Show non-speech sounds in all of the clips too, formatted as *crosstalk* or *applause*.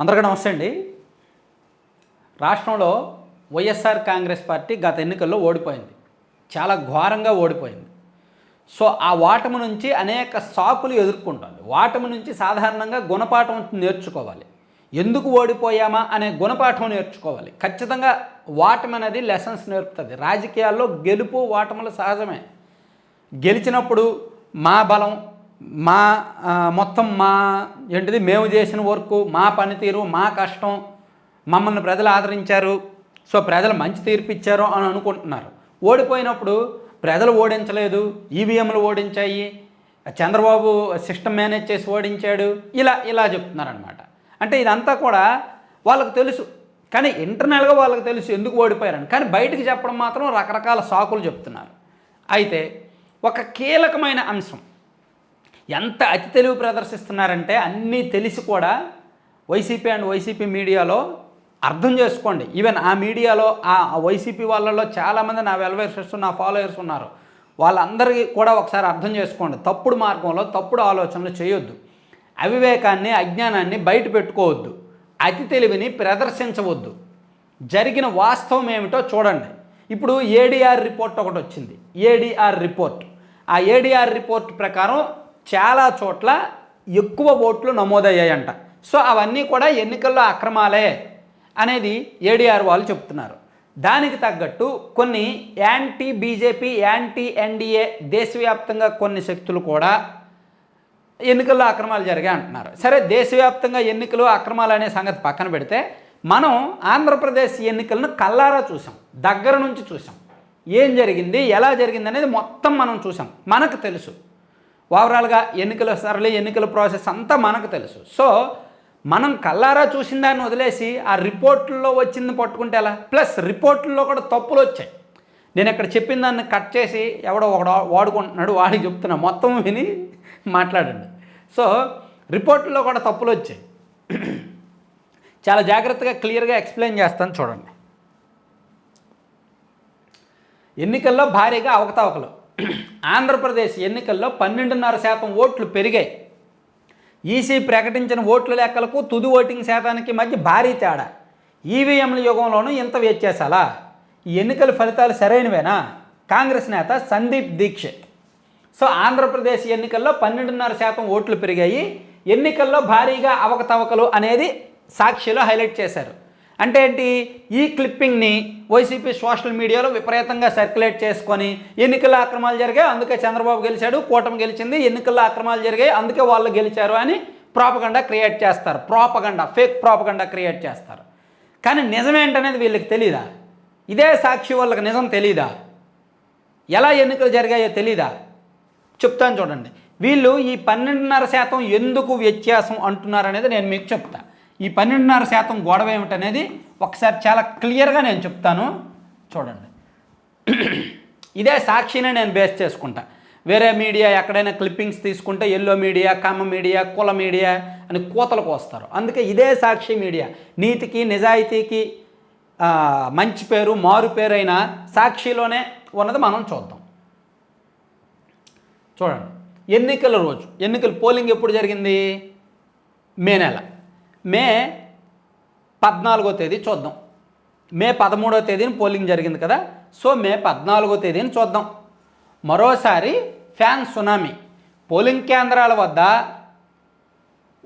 అందరికీ నమస్తే అండి. రాష్ట్రంలో వైఎస్ఆర్ కాంగ్రెస్ పార్టీ గత ఎన్నికల్లో ఓడిపోయింది. చాలా ఘోరంగా ఓడిపోయింది. సో ఆ ఓటమి నుంచి అనేక సాకులు ఎదుర్కొంటుంది ఓటమి నుంచి సాధారణంగా గుణపాఠం నేర్చుకోవాలి. ఎందుకు ఓడిపోయామా అనే గుణపాఠం నేర్చుకోవాలి. ఖచ్చితంగా ఓటమి అనేది లెసన్స్ నేర్పుతుంది. రాజకీయాల్లో గెలుపు ఓటములు సహజమే. గెలిచినప్పుడు మా బలం మా మొత్తం మా ఏంటిది మేము చేసిన వర్క్ మా పనితీరు మా కష్టం మమ్మల్ని ప్రజలు ఆదరించారు. సో ప్రజలు మంచి తీర్పు ఇచ్చారు అని అనుకుంటున్నారు. ఓడిపోయినప్పుడు ప్రజలు ఓడించలేదు ఈవీఎంలు ఓడించాయి చంద్రబాబు సిస్టమ్ మేనేజ్ చేసి ఓడించాడు ఇలా ఇలా చెప్తున్నారనమాట అంటే ఇదంతా కూడా వాళ్ళకు తెలుసు. కానీ ఇంటర్నల్గా వాళ్ళకి తెలుసు ఎందుకు ఓడిపోయారని. కానీ బయటికి చెప్పడం మాత్రం రకరకాల సాకులు చెప్తున్నారు. అయితే ఒక కీలకమైన అంశం. ఎంత అతి తెలివి ప్రదర్శిస్తున్నారంటే అన్నీ తెలిసి కూడా వైసీపీ అండ్ వైసీపీ మీడియాలో అర్థం చేసుకోండి. ఈవెన్ ఆ మీడియాలో ఆ వైసీపీ వాళ్ళలో చాలామంది నా వెల్వేర్స్ నా ఫాలోయర్స్ ఉన్నారు. వాళ్ళందరికీ కూడా ఒకసారి అర్థం చేసుకోండి. తప్పుడు మార్గంలో తప్పుడు ఆలోచనలు చేయొద్దు. అవివేకాన్ని అజ్ఞానాన్ని బయట పెట్టుకోవద్దు. అతి తెలివిని ప్రదర్శించవద్దు. జరిగిన వాస్తవం ఏమిటో చూడండి. ఇప్పుడు ఏడీఆర్ రిపోర్ట్ ఒకటి వచ్చింది. ఏడీఆర్ రిపోర్ట్ ఆ ఏడీఆర్ రిపోర్ట్ ప్రకారం చాలా చోట్ల ఎక్కువ ఓట్లు నమోదయ్యాయంట. సో అవన్నీ కూడా ఎన్నికల్లో అక్రమాలే అనేది ఏడీఆర్ వాళ్ళు చెప్తున్నారు. దానికి తగ్గట్టు కొన్ని యాంటీ బీజేపీ యాంటీ ఎన్డీఏ దేశవ్యాప్తంగా కొన్ని శక్తులు కూడా ఎన్నికల్లో అక్రమాలు జరిగాయి అంటున్నారు. సరే దేశవ్యాప్తంగా ఎన్నికలు అక్రమాలు అనే సంగతి పక్కన పెడితే మనం ఆంధ్రప్రదేశ్ ఎన్నికలను కల్లారా చూసాం దగ్గర నుంచి చూసాం. ఏం జరిగింది ఎలా జరిగింది అనేది మొత్తం మనం చూసాం. మనకు తెలుసు. ఓవరాల్గా ఎన్నికల సరళి ఎన్నికల ప్రాసెస్ అంతా మనకు తెలుసు. సో మనం కల్లారా చూసిన దాన్ని వదిలేసి ఆ రిపోర్టుల్లో వచ్చింది పట్టుకుంటే ఎలా? ప్లస్ రిపోర్టుల్లో కూడా తప్పులు వచ్చాయి. నేను ఇక్కడ చెప్పిన దాన్ని కట్ చేసి ఎవడో ఒకడు వాడుకుంటున్నాడు వాడికి చెప్తున్నా. మొత్తం విని మాట్లాడండి. సో రిపోర్టుల్లో కూడా తప్పులు వచ్చాయి. చాలా జాగ్రత్తగా క్లియర్గా ఎక్స్ప్లెయిన్ చేస్తాను చూడండి. ఎన్నికల్లో భారీగా అవకతవకలు. ఆంధ్రప్రదేశ్ ఎన్నికల్లో పన్నెండున్నర శాతం ఓట్లు పెరిగాయి. ఈసీ ప్రకటించిన ఓట్ల లెక్కలకు తుది ఓటింగ్ శాతానికి మధ్య భారీ తేడా. ఈవీఎంల యుగంలోనూ ఇంత వ్యత్యాసాలా? ఈ ఎన్నికల ఫలితాలు సరైనవేనా? కాంగ్రెస్ నేత సందీప్ దీక్షిత్ సో ఆంధ్రప్రదేశ్ ఎన్నికల్లో పన్నెండున్నర శాతం ఓట్లు పెరిగాయి. ఎన్నికల్లో భారీగా అవకతవకలు అనేది సాక్షిలో హైలైట్ చేశారు. అంటే ఏంటి? ఈ క్లిప్పింగ్ని వైసీపీ సోషల్ మీడియాలో విపరీతంగా సర్క్యులేట్ చేసుకొని ఎన్నికల అక్రమాలు జరిగాయి అందుకే చంద్రబాబు గెలిచాడు కూటమి గెలిచింది ఎన్నికల అక్రమాలు జరిగాయి అందుకే వాళ్ళు గెలిచారు అని ప్రాపగండా క్రియేట్ చేస్తారు. ప్రాపగండా ఫేక్ ప్రాపగండా క్రియేట్ చేస్తారు. కానీ నిజమేంటనేది వీళ్ళకి తెలీదా? ఇదే సాక్షి వాళ్ళకి నిజం తెలీదా? ఎలా ఎన్నికలు జరిగాయో తెలీదా? చెప్తాను చూడండి. వీళ్ళు ఈ పన్నెండున్నర శాతం ఎందుకు వ్యత్యాసం అంటున్నారనేది నేను మీకు చెప్తా. ఈ పన్నెండున్నర శాతం గొడవ ఏమిటనేది ఒకసారి చాలా క్లియర్గా నేను చెప్తాను. చూడండి. ఇదే సాక్షినే నేను బేస్ చేసుకుంటా. వేరే మీడియా ఎక్కడైనా క్లిప్పింగ్స్ తీసుకుంటే ఎల్లో మీడియా కమ్మ మీడియా కుల మీడియా అని కోతలకు వస్తారు. అందుకే ఇదే సాక్షి మీడియా. నీతికి నిజాయితీకి మంచి పేరు మారు పేరు అయినా సాక్షిలోనే ఉన్నది మనం చూద్దాం. చూడండి. ఎన్నికల రోజు ఎన్నికల పోలింగ్ ఎప్పుడు జరిగింది? మే నెల. మే పద్నాలుగో తేదీ చూద్దాం. మే పదమూడో తేదీన పోలింగ్ జరిగింది కదా. సో మే పద్నాలుగో తేదీని చూద్దాం. మరోసారి ఫ్యాన్ సునామీ. పోలింగ్ కేంద్రాల వద్ద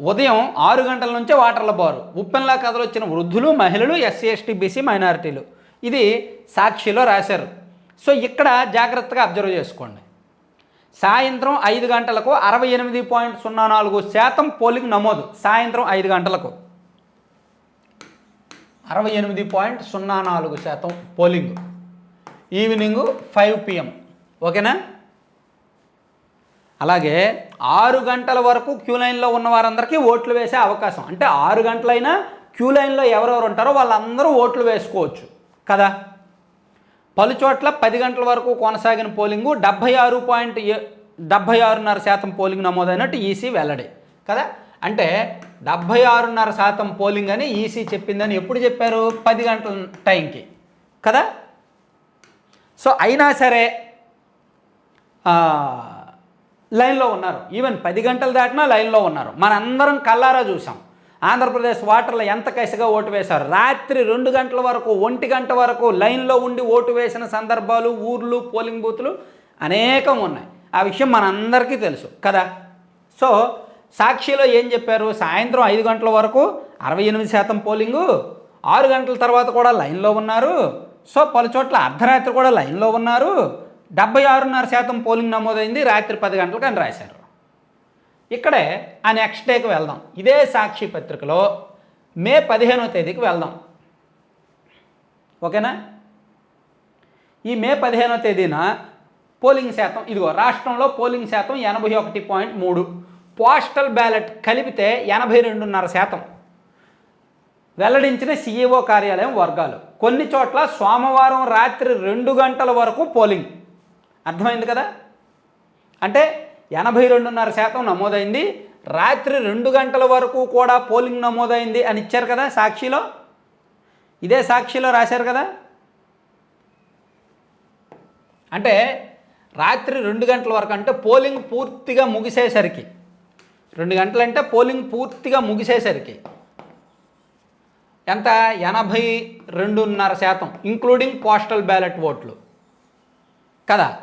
ఉదయం ఆరు గంటల నుంచే వాటర్ల బారు ఉప్పెన్లా కథలొచ్చిన వృద్ధులు మహిళలు ఎస్సీ ఎస్టీ బీసీ మైనారిటీలు. ఇది సాక్షిలో రాశారు. సో ఇక్కడ జాగ్రత్తగా అబ్జర్వ్ చేసుకోండి. సాయంత్రం ఐదు గంటలకు అరవై ఎనిమిది పాయింట్ సున్నా నాలుగు శాతం పోలింగ్ నమోదు. సాయంత్రం ఐదు గంటలకు అరవై ఎనిమిది పాయింట్ సున్నా నాలుగు శాతం పోలింగ్. Evening five PM. ఓకేనా? అలాగే ఆరు గంటల వరకు క్యూ లైన్లో ఉన్న వారందరికీ ఓట్లు వేసే అవకాశం. అంటే ఆరు గంటలైనా క్యూ లైన్లో ఎవరెవరు ఉంటారో వాళ్ళందరూ ఓట్లు వేసుకోవచ్చు. కదా? పలు చోట్ల పది గంటల వరకు కొనసాగిన పోలింగు డెబ్భై ఆరు పాయింట్ డెబ్భై ఆరున్నర శాతం పోలింగ్ నమోదైనట్టు ఈసీ వెల్లడి. కదా? అంటే డెబ్భై ఆరున్నర శాతం పోలింగ్ అని ఈసీ చెప్పిందని ఎప్పుడు చెప్పారు? పది గంటల టైంకి. కదా? సో అయినా సరే లైన్లో ఉన్నారు. ఈవెన్ పది గంటలు దాటినా లైన్లో ఉన్నారు. మనందరం కల్లారా చూసాం. ఆంధ్రప్రదేశ్ ఓటర్లు ఎంత కసిగా ఓటు వేశారు? రాత్రి రెండు గంటల వరకు ఒంటి గంట వరకు లైన్లో ఉండి ఓటు వేసిన సందర్భాలు ఊర్లు పోలింగ్ బూత్లు అనేకం ఉన్నాయి. ఆ విషయం మనందరికీ తెలుసు కదా? సో సాక్షిలో ఏం చెప్పారు? సాయంత్రం ఐదు గంటల వరకు అరవై ఎనిమిది శాతం పోలింగు ఆరు గంటల తర్వాత కూడా లైన్లో ఉన్నారు. సో పలు చోట్ల అర్ధరాత్రి కూడా లైన్లో ఉన్నారు. డెబ్బై ఆరున్నర శాతం పోలింగ్ నమోదైంది రాత్రి పది గంటలకు అని రాశారు. ఇక్కడే ఆ నెక్స్ట్ డేకి వెళ్దాం. ఇదే సాక్షి పత్రికలో మే పదిహేనో తేదీకి వెళ్దాం. ఓకేనా? ఈ మే పదిహేనో తేదీన పోలింగ్ శాతం ఇదిగో రాష్ట్రంలో పోలింగ్ శాతం ఎనభై ఒకటి పాయింట్ మూడు. పోస్టల్ బ్యాలెట్ కలిపితే ఎనభై రెండున్నర శాతం. వెల్లడించిన సీఈఓ కార్యాలయం వర్గాలు. కొన్ని చోట్ల సోమవారం రాత్రి రెండు గంటల వరకు పోలింగ్. అర్థమైంది కదా? అంటే ఎనభై రెండున్నర శాతం నమోదైంది. రాత్రి రెండు గంటల వరకు కూడా పోలింగ్ నమోదైంది అని ఇచ్చారు కదా సాక్షిలో? ఇదే సాక్షిలో రాశారు కదా? అంటే రాత్రి రెండు గంటల వరకు అంటే పోలింగ్ పూర్తిగా ముగిసేసరికి. రెండు గంటలంటే పోలింగ్ పూర్తిగా ముగిసేసరికి. ఎంత? ఎనభై రెండున్నర శాతం ఇంక్లూడింగ్ పోస్టల్ బ్యాలెట్ ఓట్లు. కదా?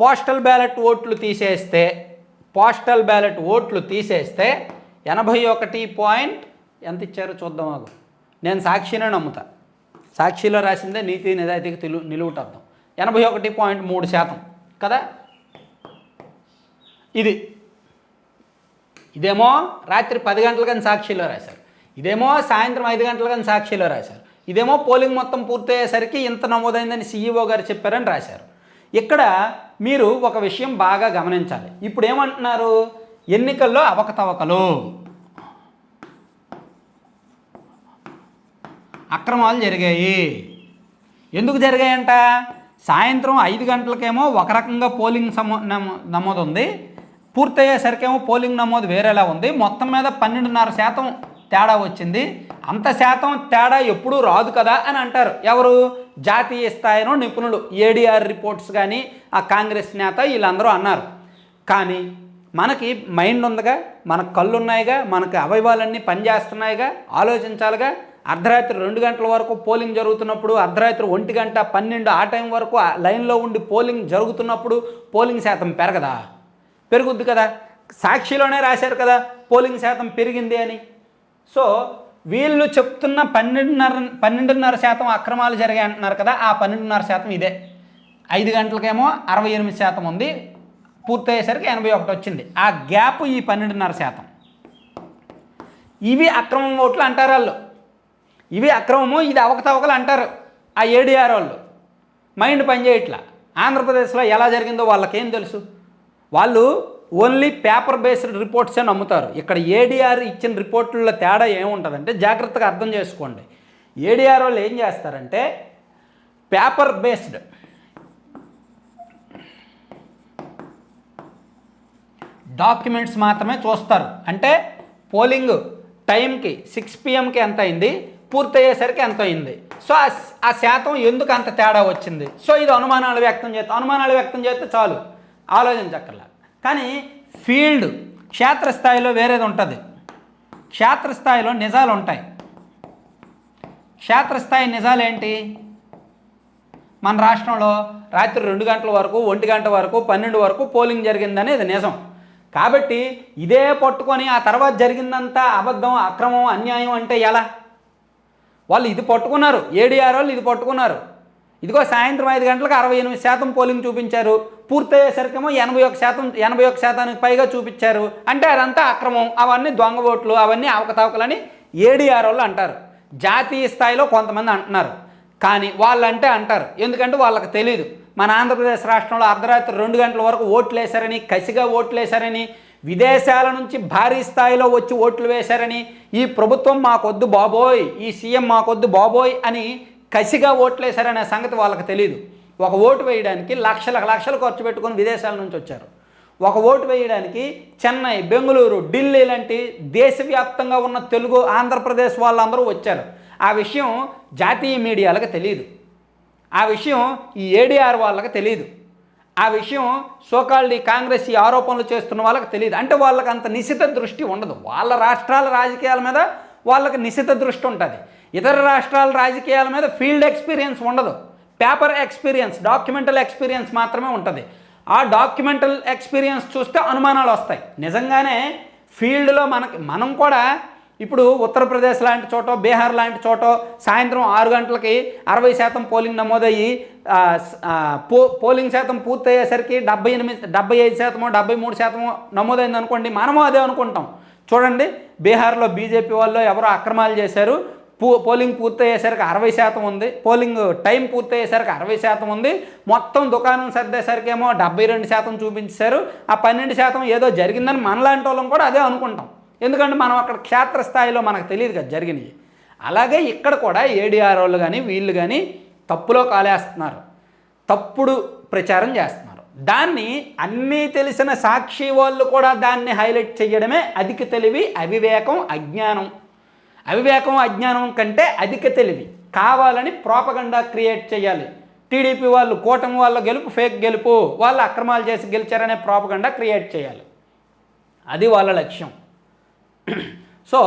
పోస్టల్ బ్యాలెట్ ఓట్లు తీసేస్తే పోస్టల్ బ్యాలెట్ ఓట్లు తీసేస్తే ఎనభై ఒకటి పాయింట్ ఎంత ఇచ్చారో చూద్దాం మాకు నేను సాక్షినే నమ్ముతా. సాక్షిలో రాసిందే నీతి నిజాయితీకి తిలు నిలువుటర్థం. ఎనభై ఒకటి పాయింట్ మూడు శాతం. కదా? ఇది. ఇదేమో రాత్రి పది గంటలకని సాక్షిలో రాశారు. ఇదేమో సాయంత్రం ఐదు గంటలకని సాక్షిలో రాశారు. ఇదేమో పోలింగ్ మొత్తం పూర్తయ్యేసరికి ఇంత నమోదైందని సీఈఓ గారు చెప్పారని రాశారు. ఇక్కడ మీరు ఒక విషయం బాగా గమనించాలి. ఇప్పుడు ఏమంటున్నారు? ఎన్నికల్లో అవకతవకలు. అక్రమాలు జరిగాయి. ఎందుకు జరిగాయంట? సాయంత్రం ఐదు గంటలకేమో ఒక రకంగా పోలింగ్ సమో నమో నమోదు ఉంది పూర్తయ్యేసరికేమో పోలింగ్ నమోదు వేరేలా ఉంది. మొత్తం మీద పన్నెండున్నర శాతం తేడా వచ్చింది. అంత శాతం తేడా ఎప్పుడూ రాదు కదా అని అంటారు. ఎవరు? జాతీయ స్థాయిలో నిపుణులు. ఏడీఆర్ రిపోర్ట్స్ కానీ ఆ కాంగ్రెస్ నేత వీళ్ళందరూ అన్నారు. కానీ మనకి మైండ్ ఉందిగా మనకు కళ్ళు ఉన్నాయిగా మనకు అవయవాలన్నీ పనిచేస్తున్నాయిగా ఆలోచించాలిగా. అర్ధరాత్రి రెండు గంటల వరకు పోలింగ్ జరుగుతున్నప్పుడు అర్ధరాత్రి ఒంటి గంట పన్నెండు ఆ టైం వరకు ఆ లైన్లో ఉండి పోలింగ్ జరుగుతున్నప్పుడు పోలింగ్ శాతం పెరగదా? పెరుగుద్ది కదా. సాక్షిలోనే రాశారు కదా పోలింగ్ శాతం పెరిగింది అని. సో వీళ్ళు చెప్తున్న పన్నెండున్నర పన్నెండున్నర శాతం అక్రమాలు జరిగాయి అంటున్నారు కదా ఆ పన్నెండున్నర శాతం ఇదే. ఐదు గంటలకేమో అరవై ఎనిమిది శాతం ఉంది పూర్తయ్యేసరికి ఎనభై ఒకటి వచ్చింది. ఆ గ్యాప్ ఈ పన్నెండున్నర శాతం. ఇవి అక్రమం ఓట్లు అంటారు వాళ్ళు. ఇవి అక్రమము ఇది అవకతవకలు అంటారు ఆ ఏడీఆర్ వాళ్ళు. మైండ్ పనిచేయట్లా. ఆంధ్రప్రదేశ్లో ఎలా జరిగిందో వాళ్ళకేం తెలుసు? వాళ్ళు ఓన్లీ పేపర్ బేస్డ్ రిపోర్ట్సే నమ్ముతారు. ఇక్కడ ఏడీఆర్ ఇచ్చిన రిపోర్టుల్లో తేడా ఏముంటుందంటే జాగ్రత్తగా అర్థం చేసుకోండి. ఏడీఆర్ వాళ్ళు ఏం చేస్తారంటే పేపర్ బేస్డ్ డాక్యుమెంట్స్ మాత్రమే చూస్తారు. అంటే పోలింగ్ టైంకి సిక్స్ పిఎంకి ఎంత అయింది? పూర్తయ్యేసరికి ఎంత అయింది? సో ఆ శాతం ఎందుకు అంత తేడా వచ్చింది? సో ఇది అనుమానాలు వ్యక్తం చేస్తే అనుమానాలు వ్యక్తం చేస్తే చాలు. ఆలోచించక్కర్లా. కానీ ఫీల్డ్ క్షేత్రస్థాయిలో వేరేది ఉంటుంది. క్షేత్రస్థాయిలో నిజాలు ఉంటాయి. క్షేత్రస్థాయి నిజాలు ఏంటి? మన రాష్ట్రంలో రాత్రి రెండు గంటల వరకు ఒంటి గంట వరకు పన్నెండు వరకు పోలింగ్ జరిగిందని ఇది నిజం. కాబట్టి ఇదే పట్టుకొని ఆ తర్వాత జరిగిందంతా అబద్ధం అక్రమం అన్యాయం అంటే ఎలా? వాళ్ళు ఇది పట్టుకున్నారు. ఏడీఆర్ వాళ్ళు ఇది పట్టుకున్నారు. ఇదిగో సాయంత్రం ఐదు గంటలకు అరవై ఎనిమిది శాతం పోలింగ్ చూపించారు. పూర్తయ్యేసరికేమో ఎనభై ఒక శాతం ఎనభై ఒక శాతానికి పైగా చూపించారు. అంటే అదంతా అక్రమం. అవన్నీ దొంగ ఓట్లు అవన్నీ అవకతవకలని ఏడీఆర్ వాళ్ళు అంటారు. జాతీయ స్థాయిలో కొంతమంది అంటున్నారు. కానీ వాళ్ళంటే అంటారు. ఎందుకంటే వాళ్ళకి తెలియదు మన ఆంధ్రప్రదేశ్ రాష్ట్రంలో అర్ధరాత్రి రెండు గంటల వరకు ఓట్లు వేశారని కసిగా ఓట్లు వేశారని విదేశాల నుంచి భారీ స్థాయిలో వచ్చి ఓట్లు వేశారని ఈ ప్రభుత్వం మాకొద్దు బాబోయ్ ఈ సీఎం మాకొద్దు బాబోయ్ అని కసిగా ఓట్లేశారనే సంగతి వాళ్ళకి తెలియదు ఒక ఓటు వేయడానికి లక్షల లక్షలు ఖర్చు పెట్టుకొని విదేశాల నుంచి వచ్చారు. ఒక ఓటు వేయడానికి చెన్నై బెంగళూరు ఢిల్లీ లాంటి దేశవ్యాప్తంగా ఉన్న తెలుగు ఆంధ్రప్రదేశ్ వాళ్ళందరూ వచ్చారు. ఆ విషయం జాతీయ మీడియాలకు తెలియదు ఆ విషయం ఈ ఏడీఆర్ వాళ్ళకి తెలియదు ఆ విషయం సోకాళ్ళు ఈ కాంగ్రెస్ ఈ ఆరోపణలు చేస్తున్న వాళ్ళకి తెలియదు అంటే వాళ్ళకి అంత నిశిత దృష్టి ఉండదు. వాళ్ళ రాష్ట్రాల రాజకీయాల మీద వాళ్ళకి నిశిత దృష్టి ఉంటుంది. ఇతర రాష్ట్రాల రాజకీయాల మీద ఫీల్డ్ ఎక్స్పీరియన్స్ ఉండదు. పేపర్ ఎక్స్పీరియన్స్ డాక్యుమెంటల్ ఎక్స్పీరియన్స్ మాత్రమే ఉంటుంది. ఆ డాక్యుమెంటల్ ఎక్స్పీరియన్స్ చూస్తే అనుమానాలు వస్తాయి. నిజంగానే ఫీల్డ్లో మనకి మనం కూడా ఇప్పుడు ఉత్తరప్రదేశ్ లాంటి చోట బీహార్ లాంటి చోట సాయంత్రం ఆరు గంటలకి అరవై శాతం పోలింగ్ నమోదయ్యి పో పోలింగ్ శాతం పూర్తయ్యేసరికి డెబ్బై ఎనిమిది డెబ్బై ఐదు శాతమో డెబ్బై మూడు శాతమో నమోదైంది అనుకోండి మనము అదే అనుకుంటాం. చూడండి బీహార్లో బీజేపీ వాళ్ళు ఎవరో అక్రమాలు చేశారు పూ పోలింగ్ పూర్తయ్యేసరికి అరవై శాతం ఉంది. పోలింగ్ టైం పూర్తయ్యేసరికి అరవై శాతం ఉంది. మొత్తం దుకాణం సర్దేసరికి ఏమో డెబ్బై రెండు శాతం చూపించారు. ఆ పన్నెండు శాతం ఏదో జరిగిందని మనలాంటి వాళ్ళం కూడా అదే అనుకుంటాం. ఎందుకంటే మనం అక్కడ క్షేత్రస్థాయిలో మనకు తెలియదు కదా జరిగినవి. అలాగే ఇక్కడ కూడా ఏడీఆర్ వాళ్ళు కానీ వీళ్ళు కానీ తప్పులో కాలేస్తున్నారు. తప్పుడు ప్రచారం చేస్తున్నారు. దాన్ని అన్నీ తెలిసిన సాక్షి వాళ్ళు కూడా దాన్ని హైలైట్ చేయడమే అధిక తెలివి అవివేకం అజ్ఞానం. అవివేకం అజ్ఞానం కంటే అధిక తెలివి. కావాలని ప్రోపగండా క్రియేట్ చేయాలి. టీడీపీ వాళ్ళు కూటమి వాళ్ళ గెలుపు ఫేక్ గెలుపు వాళ్ళు అక్రమాలు చేసి గెలిచారనే ప్రోపగండా క్రియేట్ చేయాలి. అది వాళ్ళ లక్ష్యం. *clears throat* సో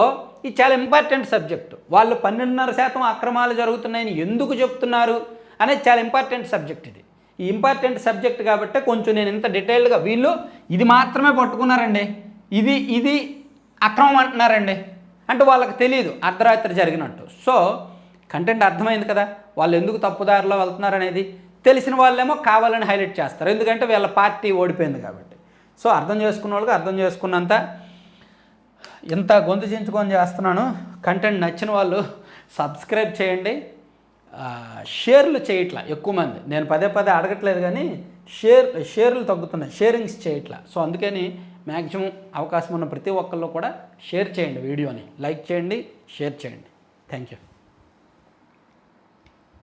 ఇది చాలా ఇంపార్టెంట్ సబ్జెక్ట్ వాళ్ళు పన్నెండున్నర శాతం అక్రమాలు జరుగుతున్నాయని ఎందుకు చెప్తున్నారు అనేది చాలా ఇంపార్టెంట్ సబ్జెక్ట్ ఇది. ఈ ఇంపార్టెంట్ సబ్జెక్ట్ కాబట్టి కొంచెం నేను ఇంత డీటెయిల్డ్గా వీళ్ళు ఇది మాత్రమే పట్టుకున్నారండి. ఇది ఇది అక్రమం అంటున్నారండి. అంటే వాళ్ళకి తెలియదు అర్ధరాత్రి జరిగినట్టు. సో కంటెంట్ అర్థమైంది కదా వాళ్ళు ఎందుకు తప్పుదారిలో వెళ్తున్నారు అనేది తెలిసిన వాళ్ళేమో కావాలని హైలైట్ చేస్తారు ఎందుకంటే వీళ్ళ పార్టీ ఓడిపోయింది కాబట్టి. సో అర్థం చేసుకున్న వాళ్ళకి అర్థం చేసుకున్నంత ఇంత గొంతు చించుకొని చేస్తున్నాను. కంటెంట్ నచ్చిన వాళ్ళు సబ్స్క్రైబ్ చేయండి. షేర్లు చేయట్లా ఎక్కువ మంది. నేను పదే పదే అడగట్లేదు కానీ షేర్ షేర్లు తగ్గుతున్నాయి షేరింగ్స్ చేయట్లా. సో అందుకని మ్యాక్సిమం అవకాశం ఉన్న ప్రతి ఒక్కళ్ళు కూడా షేర్ చేయండి వీడియోని. లైక్ చేయండి షేర్ చేయండి. Thank you